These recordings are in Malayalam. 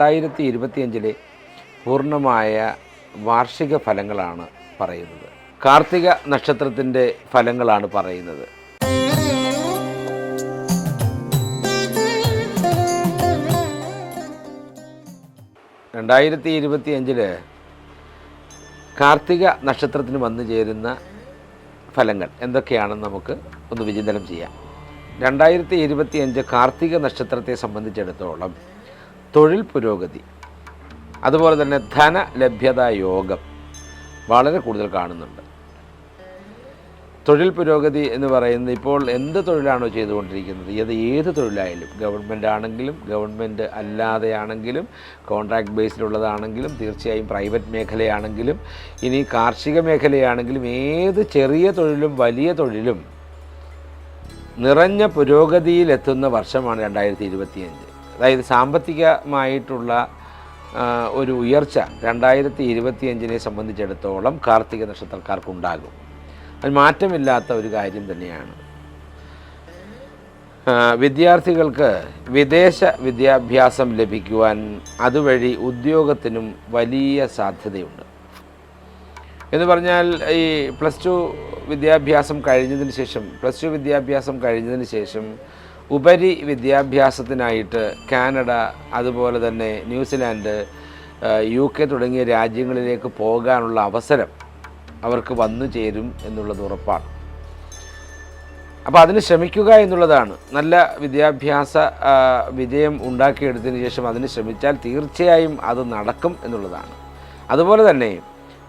രണ്ടായിരത്തി ഇരുപത്തിയഞ്ചിലെ പൂർണമായ വാർഷിക ഫലങ്ങളാണ് പറയുന്നത്. കാർത്തിക നക്ഷത്രത്തിന്റെ ഫലങ്ങളാണ് പറയുന്നത്. രണ്ടായിരത്തി ഇരുപത്തിയഞ്ചിൽ കാർത്തിക നക്ഷത്രത്തിന് വന്നു ചേരുന്ന ഫലങ്ങൾ എന്തൊക്കെയാണെന്ന് നമുക്ക് ഒന്ന് വിചിന്തനം ചെയ്യാം. രണ്ടായിരത്തി ഇരുപത്തിയഞ്ച് കാർത്തിക നക്ഷത്രത്തെ സംബന്ധിച്ചിടത്തോളം തൊഴിൽ പുരോഗതി. അതുപോലെ തന്നെ ധന ലഭ്യത യോഗം വളരെ കൂടുതൽ കാണുന്നുണ്ട്. തൊഴിൽ പുരോഗതി എന്ന് പറയുന്നത് ഇപ്പോൾ എന്ത് തൊഴിലാണോ ചെയ്തുകൊണ്ടിരിക്കുന്നത്. അത് ഏത് തൊഴിലായാലും ഗവൺമെന്റ് ആണെങ്കിലും ഗവൺമെന്റ് അല്ലാതെയാണെങ്കിലും കോൺട്രാക്ട് ബേസിലുള്ളതാണെങ്കിലും തീർച്ചയായും പ്രൈവറ്റ് മേഖലയാണെങ്കിലും ഇനി കാർഷിക മേഖലയാണെങ്കിലും ഏത് ചെറിയ തൊഴിലും വലിയ തൊഴിലും നിറഞ്ഞ പുരോഗതിയിലെത്തുന്ന വർഷമാണ് രണ്ടായിരത്തി ഇരുപത്തിയഞ്ച്. അതായത് സാമ്പത്തികമായിട്ടുള്ള ഒരു ഉയർച്ച രണ്ടായിരത്തി ഇരുപത്തിയഞ്ചിനെ സംബന്ധിച്ചിടത്തോളം കാർത്തിക നക്ഷത്രക്കാർക്കുണ്ടാകും. അത് മാറ്റമില്ലാത്ത ഒരു കാര്യം തന്നെയാണ്. വിദ്യാർത്ഥികൾക്ക് വിദേശ വിദ്യാഭ്യാസം ലഭിക്കുവാൻ അതുവഴി ഉദ്യോഗത്തിനും വലിയ സാധ്യതയുണ്ട്. എന്ന് പറഞ്ഞാൽ ഈ പ്ലസ് ടു വിദ്യാഭ്യാസം കഴിഞ്ഞതിന് ശേഷം പ്ലസ് ടു വിദ്യാഭ്യാസം കഴിഞ്ഞതിന് ശേഷം ഉപരി വിദ്യാഭ്യാസത്തിനായിട്ട് കാനഡ അതുപോലെ തന്നെ ന്യൂസിലാൻഡ് യു കെ തുടങ്ങിയ രാജ്യങ്ങളിലേക്ക് പോകാനുള്ള അവസരം അവർക്ക് വന്നു ചേരും എന്നുള്ളത് ഉറപ്പാണ്. അപ്പോൾ അതിന് ശ്രമിക്കുക എന്നുള്ളതാണ്. നല്ല വിദ്യാഭ്യാസ വിജയം ഉണ്ടാക്കിയെടുത്തതിന് ശേഷം അതിന് ശ്രമിച്ചാൽ തീർച്ചയായും അത് നടക്കും എന്നുള്ളതാണ്. അതുപോലെ തന്നെ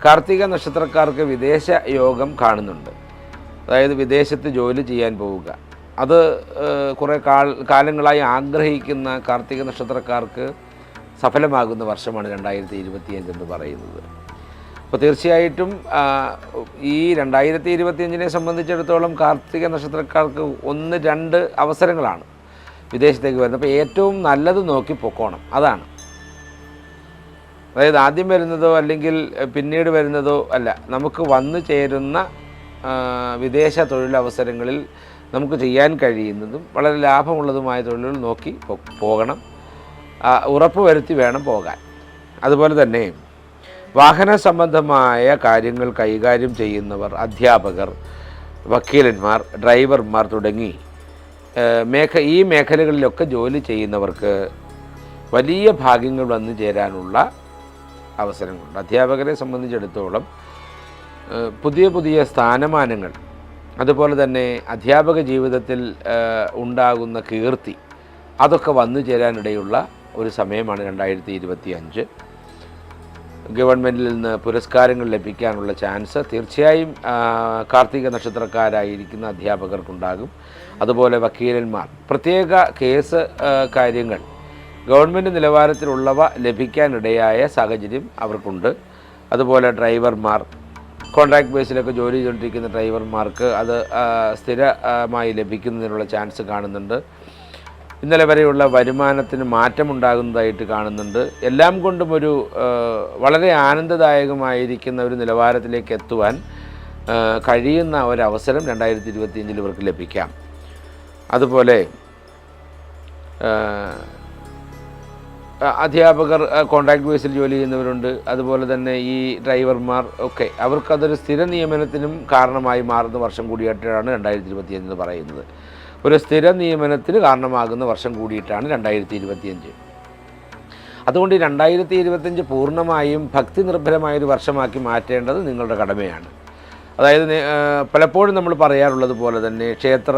കാർത്തിക നക്ഷത്രക്കാർക്ക് വിദേശ യോഗം കാണുന്നുണ്ട്. അതായത് വിദേശത്ത് ജോലി ചെയ്യാൻ പോവുക. അത് കുറേ കാൽ കാലങ്ങളായി ആഗ്രഹിക്കുന്ന കാർത്തിക നക്ഷത്രക്കാർക്ക് സഫലമാകുന്ന വർഷമാണ് രണ്ടായിരത്തി ഇരുപത്തിയഞ്ച് എന്ന് പറയുന്നത്. അപ്പോൾ തീർച്ചയായിട്ടും ഈ രണ്ടായിരത്തി ഇരുപത്തിയഞ്ചിനെ സംബന്ധിച്ചിടത്തോളം കാർത്തിക നക്ഷത്രക്കാർക്ക് ഒന്ന് രണ്ട് അവസരങ്ങളാണ് വിദേശത്തേക്ക് വരുന്നത്. അപ്പോൾ ഏറ്റവും നല്ലത് നോക്കി പൊക്കോണം. അതാണ്. അതായത് ആദ്യം വരുന്നതോ അല്ലെങ്കിൽ പിന്നീട് വരുന്നതോ അല്ല. നമുക്ക് വന്നു ചേരുന്ന വിദേശ തൊഴിലവസരങ്ങളിൽ നമുക്ക് ചെയ്യാൻ കഴിയുന്നതും വളരെ ലാഭമുള്ളതുമായ തൊഴിലുകൾ നോക്കി പോകണം. ഉറപ്പ് വരുത്തി വേണം പോകാൻ. അതുപോലെ തന്നെ വാഹന സംബന്ധമായ കാര്യങ്ങൾ കൈകാര്യം ചെയ്യുന്നവർ അധ്യാപകർ വക്കീലന്മാർ ഡ്രൈവർമാർ തുടങ്ങി മേഖ ഈ മേഖലകളിലൊക്കെ ജോലി ചെയ്യുന്നവർക്ക് വലിയ ഭാഗ്യങ്ങൾ വന്നു ചേരാനുള്ള അവസരങ്ങളുണ്ട്. അധ്യാപകരെ സംബന്ധിച്ചിടത്തോളം പുതിയ പുതിയ സ്ഥാനമാനങ്ങൾ അതുപോലെ തന്നെ അധ്യാപക ജീവിതത്തിൽ ഉണ്ടാകുന്ന കീർത്തി അതൊക്കെ വന്നു ചേരാനിടയുള്ള ഒരു സമയമാണ് രണ്ടായിരത്തി ഇരുപത്തി അഞ്ച് ഗവൺമെന്റിൽ നിന്ന് പുരസ്കാരങ്ങൾ ലഭിക്കാനുള്ള ചാൻസ് തീർച്ചയായും കാർത്തിക നക്ഷത്രക്കാരായിരിക്കുന്ന അധ്യാപകർക്കുണ്ടാകും. അതുപോലെ വക്കീലന്മാർ. പ്രത്യേക കേസ് കാര്യങ്ങൾ ഗവൺമെന്റ് നിലവാരത്തിലുള്ളവ ലഭിക്കാനിടയായ സാഹചര്യം അവർക്കുണ്ട്. അതുപോലെ ഡ്രൈവർമാർ കോൺട്രാക്ട് ബേസിലൊക്കെ ജോലി ചെയ്തുകൊണ്ടിരിക്കുന്ന ഡ്രൈവർമാർക്ക് അത് സ്ഥിരമായി ലഭിക്കുന്നതിനുള്ള ചാൻസ് കാണുന്നുണ്ട്. ഇന്നലെ വരെയുള്ള വരുമാനത്തിന് മാറ്റമുണ്ടാകുന്നതായിട്ട് കാണുന്നുണ്ട്. എല്ലാം കൊണ്ടും ഒരു വളരെ ആനന്ദദായകമായിരിക്കുന്ന ഒരു നിലവാരത്തിലേക്ക് എത്തുവാൻ കഴിയുന്ന ഒരവസരം രണ്ടായിരത്തി ഇരുപത്തിയഞ്ചിൽ ഇവർക്ക് ലഭിക്കാം. അതുപോലെ അധ്യാപകർ കോൺട്രാക്ട് ബേസിൽ ജോലി ചെയ്യുന്നവരുണ്ട്. അതുപോലെ തന്നെ ഈ ഡ്രൈവർമാർ ഒക്കെ. അവർക്കതൊരു സ്ഥിര നിയമനത്തിനും കാരണമായി മാറുന്ന വർഷം കൂടിയിട്ടാണ് രണ്ടായിരത്തി ഇരുപത്തിയഞ്ച് എന്ന് പറയുന്നത്. ഒരു സ്ഥിര നിയമനത്തിന് കാരണമാകുന്ന വർഷം കൂടിയിട്ടാണ് രണ്ടായിരത്തി ഇരുപത്തിയഞ്ച് അതുകൊണ്ട് രണ്ടായിരത്തി ഇരുപത്തഞ്ച് പൂർണമായും ഭക്തി നിർഭരമായ ഒരു വർഷമാക്കി മാറ്റേണ്ടത് നിങ്ങളുടെ കടമയാണ്. അതായത് പലപ്പോഴും നമ്മൾ പറയാറുള്ളത് പോലെ തന്നെ ക്ഷേത്ര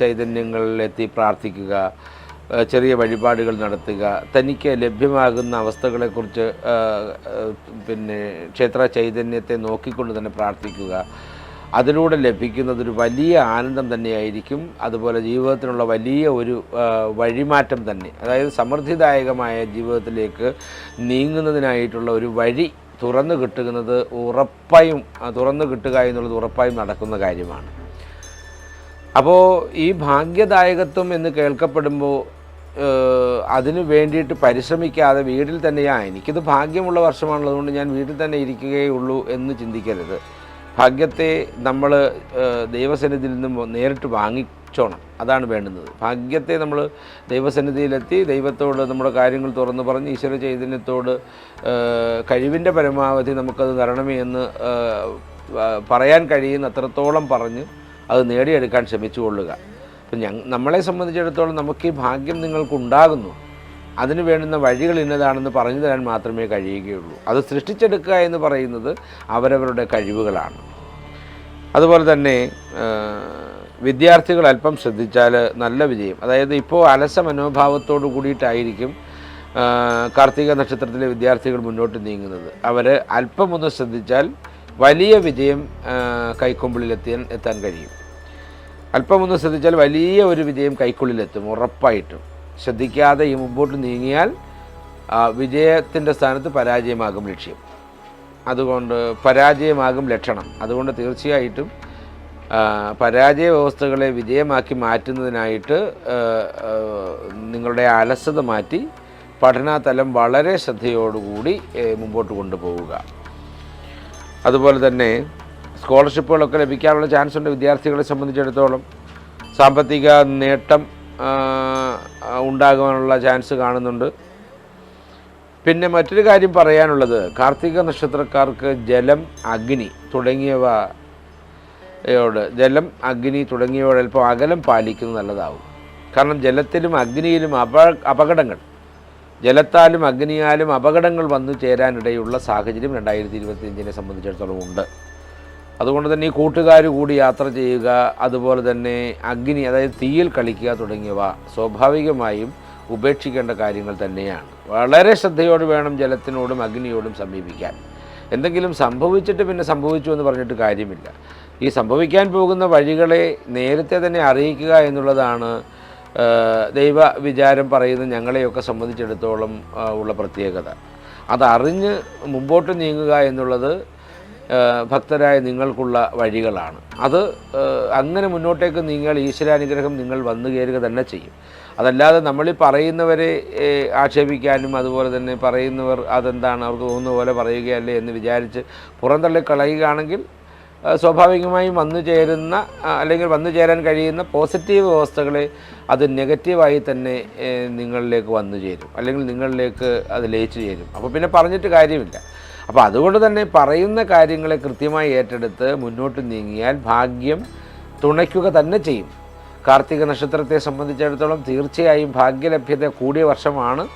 ചൈതന്യങ്ങളിലെത്തി പ്രാർത്ഥിക്കുക ചെറിയ വഴിപാടുകൾ നടത്തുക തനിക്ക് ലഭ്യമാകുന്ന അവസ്ഥകളെക്കുറിച്ച് പിന്നെ ക്ഷേത്ര ചൈതന്യത്തെ നോക്കിക്കൊണ്ട് തന്നെ പ്രാർത്ഥിക്കുക. അതിലൂടെ ലഭിക്കുന്നതൊരു വലിയ ആനന്ദം തന്നെയായിരിക്കും. അതുപോലെ ജീവിതത്തിനുള്ള വലിയ ഒരു വഴിമാറ്റം തന്നെ. അതായത് സമൃദ്ധിദായകമായ ജീവിതത്തിലേക്ക് നീങ്ങുന്നതിനായിട്ടുള്ള ഒരു വഴി തുറന്നു കിട്ടുന്നത് ഉറപ്പായും തുറന്നു കിട്ടുക എന്നുള്ളത് ഉറപ്പായും നടക്കുന്ന കാര്യമാണ്. അപ്പോൾ ഈ ഭാഗ്യദായകത്വം എന്ന് കേൾക്കപ്പെടുമ്പോൾ അതിനു വേണ്ടിയിട്ട് പരിശ്രമിക്കാതെ വീട്ടിൽ തന്നെയാണ് എനിക്കിത് ഭാഗ്യമുള്ള വർഷമാണല്ലോ അതുകൊണ്ട് ഞാൻ വീട്ടിൽ തന്നെ ഇരിക്കുകയുള്ളൂ എന്ന് ചിന്തിക്കരുത്. ഭാഗ്യത്തെ നമ്മൾ ദൈവസന്നിധിയിൽ നിന്നും നേരിട്ട് വാങ്ങിച്ചോണം. അതാണ് വേണ്ടുന്നത്. ഭാഗ്യത്തെ നമ്മൾ ദൈവസന്നിധിയിലെത്തി ദൈവത്തോട് നമ്മുടെ കാര്യങ്ങൾ തുറന്നു പറഞ്ഞ് ഈശ്വര ചൈതന്യത്തോട് കഴിവിന്റെ പരമാവധി നമുക്കത് തരണമേ എന്ന് പറയാൻ കഴിയുന്ന അത്രത്തോളം പറഞ്ഞ് അത് നേടിയെടുക്കാൻ ശ്രമിച്ചു കൊള്ളുക അപ്പം ഞ നമ്മളെ സംബന്ധിച്ചിടത്തോളം നമുക്ക് ഈ ഭാഗ്യം നിങ്ങൾക്കുണ്ടാകുന്നു. അതിന് വേണ്ടുന്ന വഴികൾ ഇന്നതാണെന്ന് പറഞ്ഞു തരാൻ മാത്രമേ കഴിയുകയുള്ളൂ. അത് സൃഷ്ടിച്ചെടുക്കുക എന്ന് പറയുന്നത് അവരവരുടെ കഴിവുകളാണ്. അതുപോലെ തന്നെ വിദ്യാർത്ഥികൾ അല്പം ശ്രദ്ധിച്ചാൽ നല്ല വിജയം. അതായത് ഇപ്പോൾ അലസ മനോഭാവത്തോടു കൂടിയിട്ടായിരിക്കും കാർത്തിക നക്ഷത്രത്തിലെ വിദ്യാർത്ഥികൾ മുന്നോട്ട് നീങ്ങുന്നത്. അവർ അല്പമൊന്ന് ശ്രദ്ധിച്ചാൽ വലിയ വിജയം കൈക്കൊമ്പിളിലെത്തിയാൻ എത്താൻ കഴിയും. അല്പം ഒന്ന് ശ്രദ്ധിച്ചാൽ വലിയ ഒരു വിജയം കൈക്കുള്ളിലെത്തും ഉറപ്പായിട്ടും. ശ്രദ്ധിക്കാതെ ഈ മുമ്പോട്ട് നീങ്ങിയാൽ വിജയത്തിന്റെ സ്ഥാനത്ത് പരാജയമാകും ലക്ഷ്യം. അതുകൊണ്ട് പരാജയമാകും ലക്ഷണം. അതുകൊണ്ട് തീർച്ചയായിട്ടും പരാജയ വ്യവസ്ഥകളെ വിജയമാക്കി മാറ്റുന്നതിനായിട്ട് നിങ്ങളുടെ അലസത മാറ്റി പഠനാതലം വളരെ ശ്രദ്ധയോടുകൂടി മുമ്പോട്ട് കൊണ്ടുപോവുക. അതുപോലെ തന്നെ സ്കോളർഷിപ്പുകളൊക്കെ ലഭിക്കാനുള്ള ചാൻസ് ഉണ്ട് വിദ്യാർത്ഥികളെ സംബന്ധിച്ചിടത്തോളം. സാമ്പത്തിക നേട്ടം ഉണ്ടാകാനുള്ള ചാൻസ് കാണുന്നുണ്ട്. പിന്നെ മറ്റൊരു കാര്യം പറയാനുള്ളത് കാർത്തിക നക്ഷത്രക്കാർക്ക് ജലം അഗ്നി തുടങ്ങിയവ യോട് ജലം അഗ്നി തുടങ്ങിയവയോട് അല്പം അകലം പാലിക്കുന്നത് നല്ലതാവും. കാരണം ജലത്തിലും അഗ്നിയിലും അപ അപകടങ്ങൾ ജലത്താലും അഗ്നിയാലും അപകടങ്ങൾ വന്നു ചേരാനിടയുള്ള സാഹചര്യം രണ്ടായിരത്തി ഇരുപത്തിയഞ്ചിനെ സംബന്ധിച്ചിടത്തോളം ഉണ്ട്. അതുകൊണ്ട് തന്നെ ഈ കൂട്ടുകാർ കൂടി യാത്ര ചെയ്യുക അതുപോലെ തന്നെ അഗ്നി അതായത് തീയിൽ കളിക്കുക തുടങ്ങിയവ സ്വാഭാവികമായും ഉപേക്ഷിക്കേണ്ട കാര്യങ്ങൾ തന്നെയാണ്. വളരെ ശ്രദ്ധയോട് വേണം ജലത്തിനോടും അഗ്നിയോടും സമീപിക്കാൻ. എന്തെങ്കിലും സംഭവിച്ചിട്ട് പിന്നെ സംഭവിച്ചു എന്ന് പറഞ്ഞിട്ട് കാര്യമില്ല. ഈ സംഭവിക്കാൻ പോകുന്ന വഴികളെ നേരത്തെ തന്നെ അറിയിക്കുക എന്നുള്ളതാണ് ദൈവ വിചാരം പറയുന്ന ഞങ്ങളെയൊക്കെ സംബന്ധിച്ചിടത്തോളം ഉള്ള പ്രത്യേകത. അതറിഞ്ഞ് മുമ്പോട്ട് നീങ്ങുക എന്നുള്ളത് ഭക്തരായ നിങ്ങൾക്കുള്ള വഴികളാണ്. അത് അങ്ങനെ മുന്നോട്ടേക്ക് നിങ്ങൾ ഈശ്വരാനുഗ്രഹം നിങ്ങൾ വന്നു കയറുക തന്നെ ചെയ്യും. അതല്ലാതെ നമ്മൾ ഈ പറയുന്നവരെ ആക്ഷേപിക്കാനും അതുപോലെ തന്നെ പറയുന്നവർ അതെന്താണ് അവർക്ക് തോന്നുന്ന പോലെ പറയുകയല്ലേ എന്ന് വിചാരിച്ച് പുറന്തള്ളി കളയുകയാണെങ്കിൽ സ്വാഭാവികമായും വന്നു ചേരുന്ന അല്ലെങ്കിൽ വന്നു ചേരാൻ കഴിയുന്ന പോസിറ്റീവ് വ്യവസ്ഥകളെ അത് നെഗറ്റീവായി തന്നെ നിങ്ങളിലേക്ക് വന്നു ചേരും. അല്ലെങ്കിൽ നിങ്ങളിലേക്ക് അത് ലയിച്ചു ചേരും. അപ്പോൾ പിന്നെ പറഞ്ഞിട്ട് കാര്യമില്ല. അപ്പോൾ അതുകൊണ്ട് തന്നെ പറയുന്ന കാര്യങ്ങളെ കൃത്യമായി ഏറ്റെടുത്ത് മുന്നോട്ട് നീങ്ങിയാൽ ഭാഗ്യം തുണയ്ക്കുക തന്നെ ചെയ്യും. കാർത്തിക നക്ഷത്രത്തെ സംബന്ധിച്ചിടത്തോളം തീർച്ചയായും ഭാഗ്യലഭ്യത കൂടിയ വർഷമാണ്.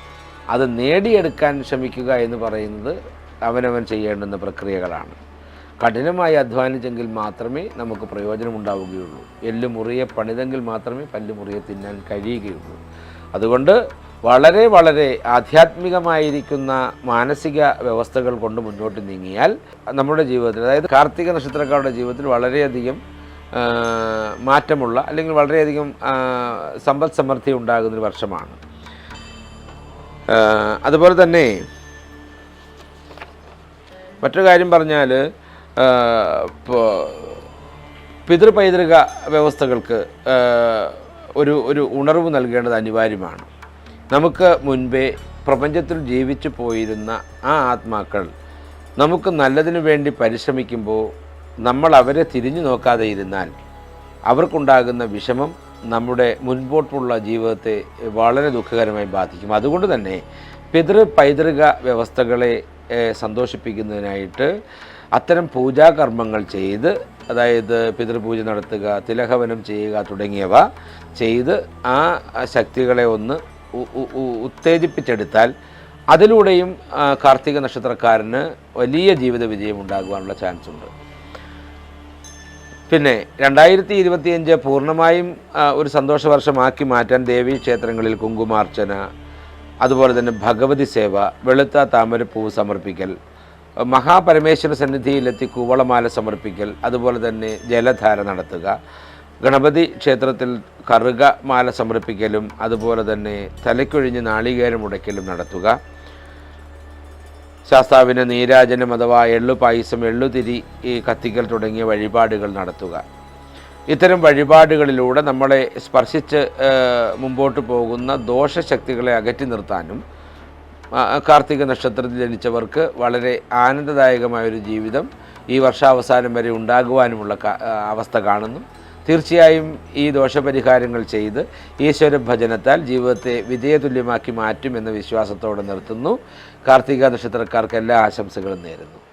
അത് നേടിയെടുക്കാൻ ശ്രമിക്കുക എന്ന് പറയുന്നത് അവനവൻ ചെയ്യേണ്ടുന്ന പ്രക്രിയകളാണ്. കഠിനമായി അധ്വാനിച്ചെങ്കിൽ മാത്രമേ നമുക്ക് പ്രയോജനമുണ്ടാവുകയുള്ളൂ. എല്ല് മുറിയെ പണിതെങ്കിൽ മാത്രമേ പല്ല് മുറിയെ തിന്നാൻ കഴിയുകയുള്ളൂ. അതുകൊണ്ട് വളരെ വളരെ ആധ്യാത്മികമായിരിക്കുന്ന മാനസിക വ്യവസ്ഥകൾ കൊണ്ട് മുന്നോട്ട് നീങ്ങിയാൽ നമ്മുടെ ജീവിതത്തിൽ അതായത് കാർത്തിക നക്ഷത്രക്കാരുടെ ജീവിതത്തിൽ വളരെയധികം മാറ്റമുള്ള അല്ലെങ്കിൽ വളരെയധികം സമ്പദ് സമൃദ്ധി ഉണ്ടാകുന്നൊരു വർഷമാണ്. അതുപോലെ തന്നെ മറ്റൊരു കാര്യം പറഞ്ഞാൽ പിതൃ പിതൃപൈതൃക വ്യവസ്ഥകൾക്ക് ഒരു ഒരു ഉണർവ് നൽകേണ്ടത് അനിവാര്യമാണ്. നമുക്ക് മുൻപേ പ്രപഞ്ചത്തിൽ ജീവിച്ചു പോയിരുന്ന ആ ആത്മാക്കൾ നമുക്ക് നല്ലതിനു വേണ്ടി പരിശ്രമിക്കുമ്പോൾ നമ്മൾ അവരെ തിരിഞ്ഞു നോക്കാതെ ഇരുന്നാൽ അവർക്കുണ്ടാകുന്ന വിഷമം നമ്മുടെ മുൻപോട്ടുള്ള ജീവിതത്തെ വളരെ ദുഃഖകരമായി ബാധിക്കും. അതുകൊണ്ട് തന്നെ പിതൃ പൈതൃക വ്യവസ്ഥകളെ സന്തോഷിപ്പിക്കുന്നതിനായിട്ട് അത്തരം പൂജാകർമ്മങ്ങൾ ചെയ്ത് അതായത് പിതൃപൂജ നടത്തുക തിലഹവനം ചെയ്യുക തുടങ്ങിയവ ചെയ്ത് ആ ശക്തികളെ ഒന്ന് ഉത്തേജിപ്പിച്ചെടുത്താൽ അതിലൂടെയും കാർത്തിക നക്ഷത്രക്കാരന് വലിയ ജീവിത വിജയം ഉണ്ടാകുവാനുള്ള ചാൻസ് ഉണ്ട്. പിന്നെ രണ്ടായിരത്തി ഇരുപത്തിയഞ്ച് പൂർണമായും ഒരു സന്തോഷവർഷമാക്കി മാറ്റാൻ ദേവീ ക്ഷേത്രങ്ങളിൽ കുങ്കുമാർച്ചന അതുപോലെ തന്നെ ഭഗവതി സേവ വെളുത്ത താമരപ്പൂവ് സമർപ്പിക്കൽ മഹാപരമേശ്വര സന്നിധിയിലെത്തി കൂവളമാല സമർപ്പിക്കൽ അതുപോലെ തന്നെ ജലധാര നടത്തുക. ഗണപതി ക്ഷേത്രത്തിൽ കറുക മാല സമർപ്പിക്കലും അതുപോലെ തന്നെ തലയ്ക്കൊഴിഞ്ഞ് നാളികേരം ഉടയ്ക്കലും നടത്തുക. ശാസ്താവിന് നീരാജനം അഥവാ എള്ളു പായസം എള്ളുതിരി ഈ കത്തിക്കൽ തുടങ്ങിയ വഴിപാടുകൾ നടത്തുക. ഇത്തരം വഴിപാടുകളിലൂടെ നമ്മളെ സ്പർശിച്ച് മുമ്പോട്ട് പോകുന്ന ദോഷശക്തികളെ അകറ്റി നിർത്താനും കാർത്തിക നക്ഷത്രത്തിൽ ജനിച്ചവർക്ക് വളരെ ആനന്ദദായകമായൊരു ജീവിതം ഈ വർഷാവസാനം വരെ ഉണ്ടാകുവാനുമുള്ള അവസ്ഥ കാണുന്നു. തീർച്ചയായും ഈ ദോഷപരിഹാരങ്ങൾ ചെയ്ത് ഈശ്വര ഭജനത്താൽ ജീവിതത്തെ വിജയതുല്യമാക്കി മാറ്റുമെന്ന വിശ്വാസത്തോടെ നിർത്തുന്നു. കാർത്തിക നക്ഷത്രക്കാർക്ക് എല്ലാ ആശംസകളും നേരുന്നു.